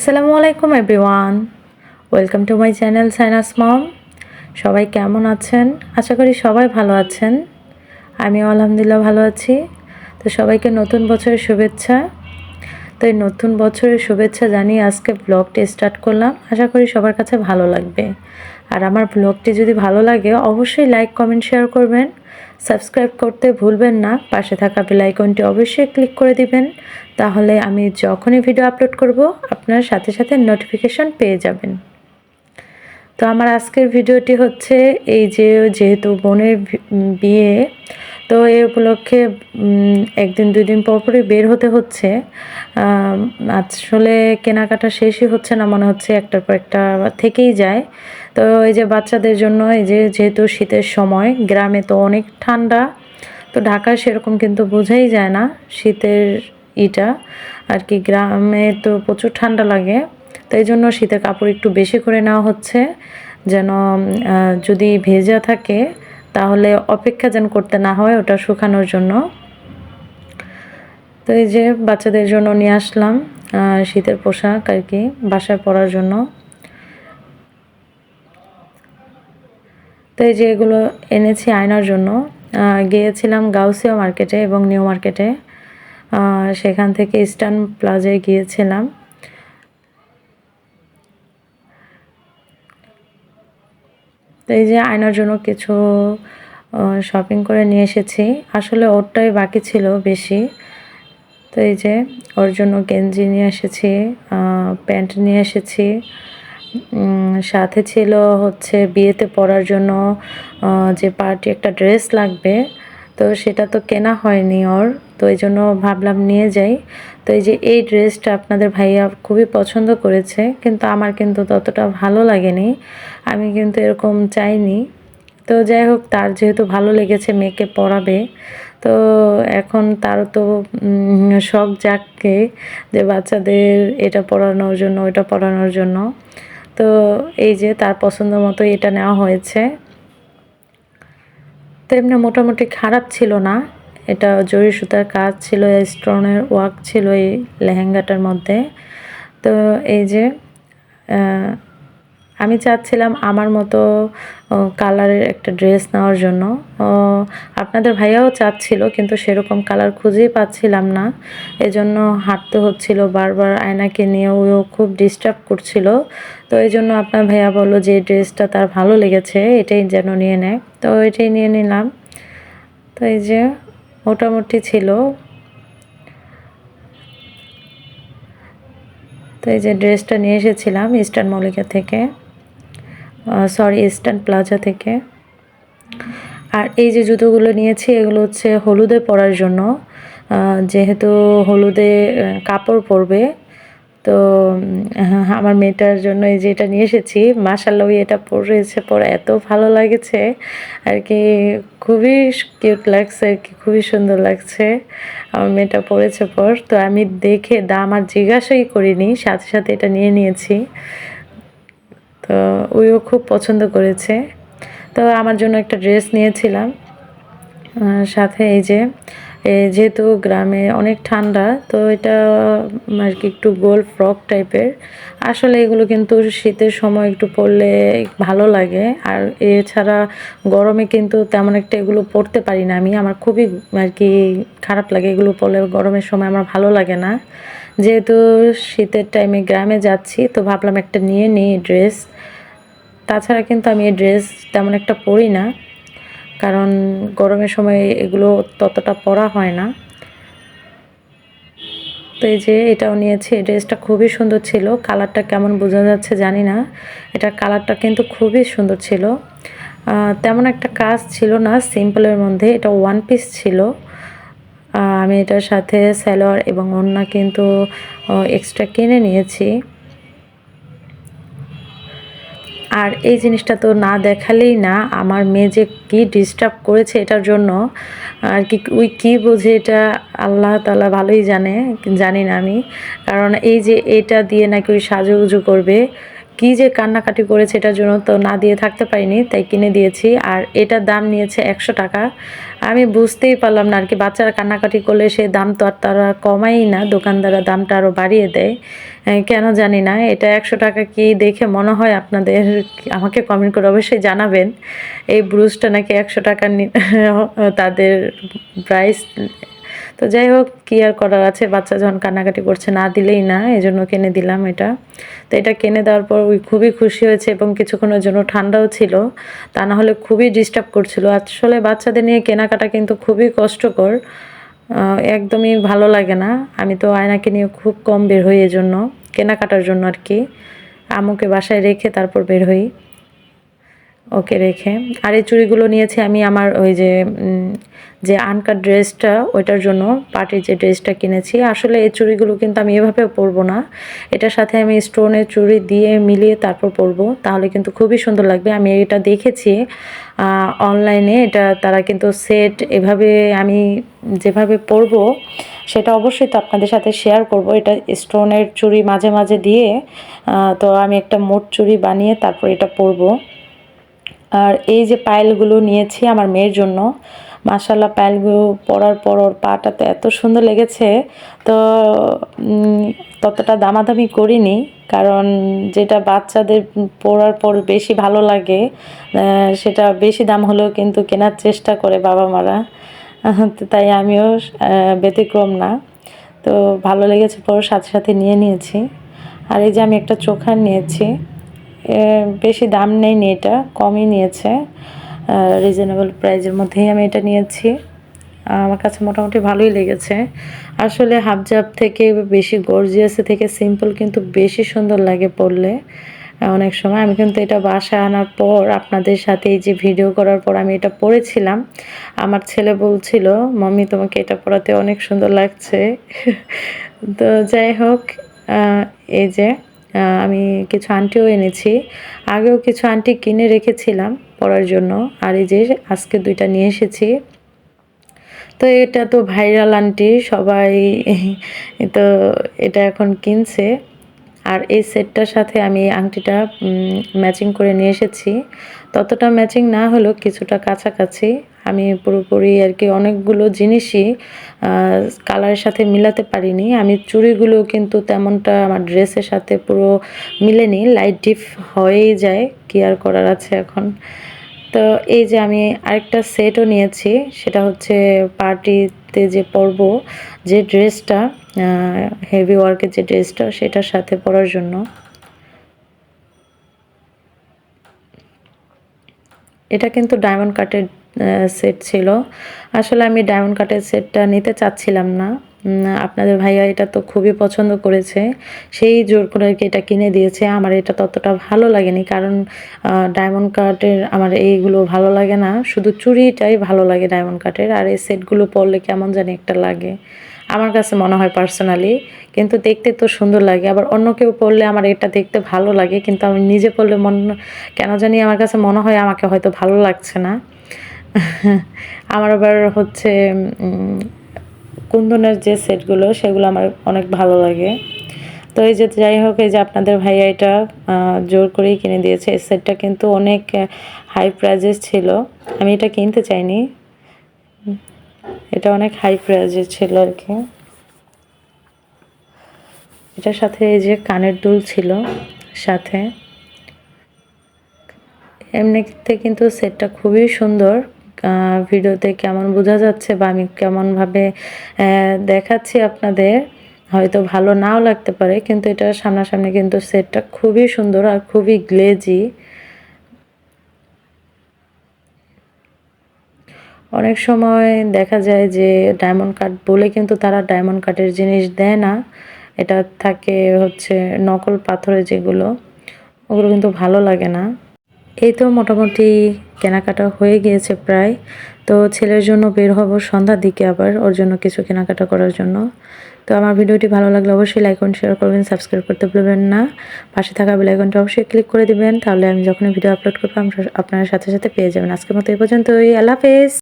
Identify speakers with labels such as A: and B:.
A: আসসালামু আলাইকুম everyone. Welcome to my channel sinus মম। সবাই কেমন আছেন? আশা করি সবাই ভালো আছেন। আমিও আলহামদুলিল্লাহ ভালো আছি। তো সবাইকে নতুন বছরের শুভেচ্ছা। তো এই নতুন বছরের শুভেচ্ছা জানিয়ে আজকে ব্লগটি স্টার্ট করলাম। আশা করি সবার কাছে ভালো লাগবে। আর আমার ব্লগটি যদি ভালো লাগে, অবশ্যই লাইক, কমেন্ট, শেয়ার করবেন। সাবস্ক্রাইব করতে ভুলবেন না। পাশে থাকা বেল আইকনটি অবশ্যই ক্লিক করে দিবেন। তাহলে আমি যখনই ভিডিও আপলোড করব, আপনার সাথে সাথে নোটিফিকেশন পেয়ে যাবেন। তো আমার আজকের ভিডিওটি হচ্ছে এই যে, যেহেতু বোনের বিয়ে তো এই উপলক্ষে একদিন দুই দিন পর পরই বের হতে হচ্ছে। আসলে কেনাকাটা শেষই হচ্ছে না, মনে হচ্ছে একটার পর একটা থেকেই যায়। তো এই যে বাচ্চাদের জন্য, এই যে যেহেতু শীতের সময়, গ্রামে তো অনেক ঠান্ডা, তো ঢাকায় সেরকম কিন্তু বোঝাই যায় না শীতের ইটা। আর কি গ্রামে তো প্রচুর ঠান্ডা লাগে, তো এই জন্য শীতের কাপড় একটু বেশি করে নেওয়া হচ্ছে। যেন যদি ভেজা থাকে তাহলে অপেক্ষা যেন করতে না হয় ওটা শুকানোর জন্য। তো এই যে বাচ্চাদের জন্য নিয়ে আসলাম শীতের পোশাক আর কি, বাসায় পরার জন্য। তো এই যে এগুলো এনেছি আয়নার জন্য। গিয়েছিলাম গাউসিয়া মার্কেটে এবং নিউ মার্কেটে। সেখান থেকে ইস্টার্ন প্লাজায় গিয়েছিলাম। তো এই যে আয়নার জন্য কিছু শপিং করে নিয়ে এসেছি। আসলে ওরটাই বাকি ছিল বেশি। তো এই যে ওর জন্য গেঞ্জি নিয়ে এসেছি প্যান্ট নিয়ে এসেছি। সাথে ছিল হচ্ছে বিয়েতে পরার জন্য যে পার্টি একটা ড্রেস লাগবে। তো সেটা তো কেনা হয়নি ওর। তো এই জন্য ভাবলাম নিয়ে যাই। তো এই যে এই ড্রেসটা আপনাদের ভাইয়া খুবই পছন্দ করেছে, কিন্তু আমার কিন্তু ততটা ভালো লাগেনি। আমি কিন্তু এরকম চাইনি। তো যাই হোক, তার যেহেতু ভালো লেগেছে, মেয়েকে পড়াবে। তো এখন তারও তো শখ জাগকে যে বাচ্চাদের এটা পড়ানোর জন্য ওটা পড়ানোর জন্য। তো এই যে তার পছন্দ মতো এটা নেওয়া হয়েছে। তো এমনি মোটামুটি খারাপ ছিল না। এটা জরি সুতার কাজ ছিল স্টোনের ওয়ার্ক ছিল এই লেহেঙ্গাটার মধ্যে। তো এই যে আমি চাচ্ছিলাম আমার মতো কালারের একটা ড্রেস নেওয়ার জন্য। আপনাদের ভাইয়াও চাচ্ছিল, কিন্তু সেরকম কালার খুঁজেই পাচ্ছিলাম না। এজন্য হাঁটতে হচ্ছিল, বারবার আয়নাকে নিয়ে ও খুব ডিস্টার্ব করছিল। তো এই জন্য আপনার ভাইয়া বলল যে ড্রেসটা তার ভালো লেগেছে, এটাই যেন নিয়ে নেয়। তো এটাই নিয়ে নিলাম। তো এই যে মোটামুটি ছিল। তো এই যে ড্রেসটা নিয়ে এসেছিলাম ইস্টার্ন মল্লিকা থেকে। সরি ইস্টার্ন প্লাজা থেকে। আর এই যে জুতোগুলো নিয়েছি, এগুলো হচ্ছে হলুদে পরার জন্য। যেহেতু হলুদে কাপড় পরবে তো আমার মেয়েটার জন্য এই যে এটা নিয়ে এসেছি মাসাল্লাহ এটা পরেছে, পরে এত ভালো লাগেছে। আর কি খুবই কিউট লাগছে, আর কি খুবই সুন্দর লাগছে। আমার মেয়েটা পরেছে পর, তো আমি দেখে দাম আর জিজ্ঞাসাই করিনি, সাথে সাথে এটা নিয়ে নিয়েছি। তো ওইও খুব পছন্দ করেছে। তো আমার জন্য একটা ড্রেস নিয়েছিলাম। সাথে এই যে যেহেতু গ্রামে অনেক ঠান্ডা, তো এটা আর কি একটু গোল ফ্রক টাইপের। আসলে এগুলো কিন্তু শীতের সময় একটু পরলে ভালো লাগে। আর এছাড়া গরমে কিন্তু তেমন একটা এগুলো পরতে পারি না আমি। আমার খুবই, আর কি, খারাপ লাগে এগুলো পরলে গরমের সময় আমার ভালো লাগে না। যেহেতু শীতের টাইমে গ্রামে যাচ্ছি, তো ভাবলাম একটা নিয়ে নিই ড্রেস। তাছাড়া কিন্তু আমি এই ড্রেস তেমন একটা পরি না। কারণ গরমের সময় এগুলো ততটা পরা হয় না। তো এই যে এটাও নিয়েছি, এই ড্রেসটা খুবই সুন্দর ছিল। কালারটা কেমন বোঝা যাচ্ছে জানি না। এটার কালারটা কিন্তু খুবই সুন্দর ছিল। তেমন একটা কাজ ছিল না সিম্পলের মধ্যে। এটা ওয়ান পিস ছিল। আমি এটার সাথে স্যালোয়ার এবং ওড়না কিন্তু এক্সট্রা কিনে নিয়েছি। আর এই জিনিসটা তো না দেখালেই না, আমার মেয়ে যে কী ডিস্টার্ব করেছে এটার জন্য, আর কি ওই কী বোঝে এটা আল্লাহ তালা ভালোই জানে, জানি না আমি। কারণ এই যে এটা দিয়ে নাকি ওই সাজুগুজু করবে কি যে কান্নাকাটি করেছে এটার জন্য তো না দিয়ে থাকতে পারিনি, তাই কিনে দিয়েছি। আর এটার দাম নিয়েছে একশো টাকা। আমি বুঝতেই পারলাম না আর কি, বাচ্চারা কান্নাকাটি করলে সে দাম তো আর তারা কমাই না, দোকানদাররা দামটা আরও বাড়িয়ে দেয়। কেন জানি না, এটা একশো টাকা কি দেখে মনে হয় আপনাদের, আমাকে কমেন্ট করে অবশ্যই জানাবেন। এই ব্রুজটা নাকি একশো টাকা তাদের প্রাইস তো যাই হোক, কী আর করার আছে? বাচ্চা যখন কান্নাকাটি করছে, না দিলেই না এই জন্য কিনে দিলাম এটা। তো এটা কিনে দেওয়ার পর ওই খুবই খুশি হয়েছে এবং কিছুক্ষণের জন্য ঠান্ডাও ছিল। তা না হলে খুবই ডিস্টার্ব করছিল। আসলে বাচ্চাদের নিয়ে কেনাকাটা কিন্তু খুবই কষ্টকর। একদমই ভালো লাগে না। আমি তো আয়নাকে নিয়ে খুব কম বের হই এজন্য, কেনাকাটার জন্য আর কি। আমুকে বাসায় রেখে তারপর বের হই। ওকে রেখে। আর এই চুড়িগুলো নিয়েছি আমি আমার ওই যে যে আনকাট ড্রেসটা, ওইটার জন্য পার্টির যে ড্রেসটা কিনেছি। আসলে এই চুড়িগুলো কিন্তু আমি এভাবে পরবো না। এটার সাথে আমি স্টোনের চুড়ি দিয়ে মিলিয়ে তারপর পরবো। তাহলে কিন্তু খুবই সুন্দর লাগবে। আমি এটা দেখেছি অনলাইনে এটা তারা কিন্তু সেট এভাবে আমি যেভাবে পরবো, সেটা অবশ্যই তো আপনাদের সাথে শেয়ার করব। এটা স্টোনের চুড়ি মাঝে মাঝে দিয়ে তো আমি একটা মোট চুড়ি বানিয়ে তারপর এটা পরবো। আর এই যে পায়েলগুলো নিয়েছি আমার মেয়ের জন্য মাসাল্লাহ পায়েলগুলো পরার পর ওর পাটাতে এত সুন্দর লেগেছে। তো ততটা দামাদামি করিনি, কারণ যেটা বাচ্চাদের পরার পর বেশি ভালো লাগে সেটা বেশি দাম হলেও কিন্তু কেনার চেষ্টা করে বাবা মারা। তাই আমিও ব্যতিক্রম না। তো ভালো লেগেছে পর সাথে সাথে নিয়ে নিয়েছি। আর এই যে আমি একটা চোখার নিয়েছি বেশি দাম নেয়নি এটা, কমই নিয়েছে। রিজনেবল প্রাইজের মধ্যেই আমি এটা নিয়েছি। আমার কাছে মোটামুটি ভালোই লেগেছে। আসলে হাফজাব থেকে বেশি গর্জিয়াসে থেকে সিম্পল কিন্তু বেশি সুন্দর লাগে পড়লে। অনেক সময় আমি কিন্তু এটা বাসায় আনার পর আপনাদের সাথে এই যে ভিডিও করার পর আমি এটা পড়েছিলাম। আমার ছেলে বলছিল, মাম্মি, তোমাকে এটা পড়াতে অনেক সুন্দর লাগছে। তো যাই হোক এই যে আমি কিছু আন্টিও এনেছি। আগেও কিছু আন্টি কিনে রেখেছিলাম পড়ার জন্য। আর এই যে আজকে দুইটা নিয়ে এসেছি। তো এটা তো ভাইরাল আন্টি, সবাই তো এটা এখন কিনছে। আর এই সেটটার সাথে আমি আংটিটা ম্যাচিং করে নিয়ে এসেছি। ততটা ম্যাচিং না হলেও কিছুটা কাছাকাছি। আমি পুরোপুরি আর কি অনেকগুলো জিনিসই কালারের সাথে মিলাতে পারিনি। আমি চুড়িগুলো কিন্তু তেমনটা আমার ড্রেসের সাথে পুরো মিলেনি। লাইট ডিপ হয়েই যায়, কি আর করার আছে এখন? তো এই যে আমি আরেকটা সেটও নিয়েছি, সেটা হচ্ছে পার্টিতে যে পরব যে ড্রেসটা হেভি ওয়ার্কের যে ড্রেসটা সেটার সাথে পরার জন্য। এটা কিন্তু ডায়মন্ড কাটের সেট ছিল। আসলে আমি ডায়মন্ড কাটের সেটটা নিতে চাচ্ছিলাম না। আপনাদের ভাইয়া এটা তো খুবই পছন্দ করেছে। সেই জোর করে আর কি এটা কিনে দিয়েছে। আমার এটা ততটা ভালো লাগেনি কারণ ডায়মন্ড কাটের আমার এইগুলো ভালো লাগে না। শুধু চুড়িটাই ভালো লাগে ডায়মন্ড কাটের আর এই সেটগুলো পরলে কেমন জানি একটা লাগে। আমার কাছে মনে হয় পার্সোনালি কিন্তু দেখতে তো সুন্দর লাগে। আবার অন্য কেউ পড়লে আমার এটা দেখতে ভালো লাগে। কিন্তু আমি নিজে পড়লে মন, কেন জানি আমার কাছে মনে হয় আমাকে হয়তো ভালো লাগছে না। আমার আবার হচ্ছে কুন্দনের যে সেটগুলো, সেগুলো আমার অনেক ভালো লাগে। তো এই যে যাই হোক, এই যে আপনাদের ভাইয়া এটা জোর করেই কিনে দিয়েছে। এই সেটটা কিন্তু অনেক হাই প্রাইজেস ছিল। আমি এটা কিনতে চাইনি। এটা অনেক হাই প্রাইজের ছিল আর কি। এটার সাথে এই যে কানের দুল ছিল, সাথে। এমনিতে কিন্তু সেটটা খুবই সুন্দর। ভিডিওতে কেমন বোঝা যাচ্ছে বা আমি কেমনভাবে দেখাচ্ছি আপনাদের, হয়তো ভালো নাও লাগতে পারে, কিন্তু এটা সামনাসামনি কিন্তু সেটটা খুবই সুন্দর আর খুবই গ্লেজি। অনেক সময় দেখা যায় যে ডায়মন্ড কাট বলে কিন্তু তারা ডায়মন্ড কাটের জিনিস দেয় না, এটা থাকে হচ্ছে নকল পাথরের যেগুলো, ওগুলো কিন্তু ভালো লাগে না। এই তো মোটামুটি কেনাকাটা হয়ে গিয়েছে প্রায়। তো ছেলের জন্য বের হব সন্ধ্যার দিকে আবার, ওর জন্য কিছু কেনাকাটা করার জন্য। তো আমার ভিডিওটি ভালো লাগলে অবশ্যই লাইক করুন শেয়ার করবেন সাবস্ক্রাইব করতে ভুলবেন না। পাশে থাকা বেলাইকনটা অবশ্যই ক্লিক করে দিবেন, তাহলে আমি যখন ভিডিও আপলোড করব আপনার সাথে সাথে পেয়ে যাবেন। আজকের মতো এই পর্যন্তই, আল্লাহ হাফেজ।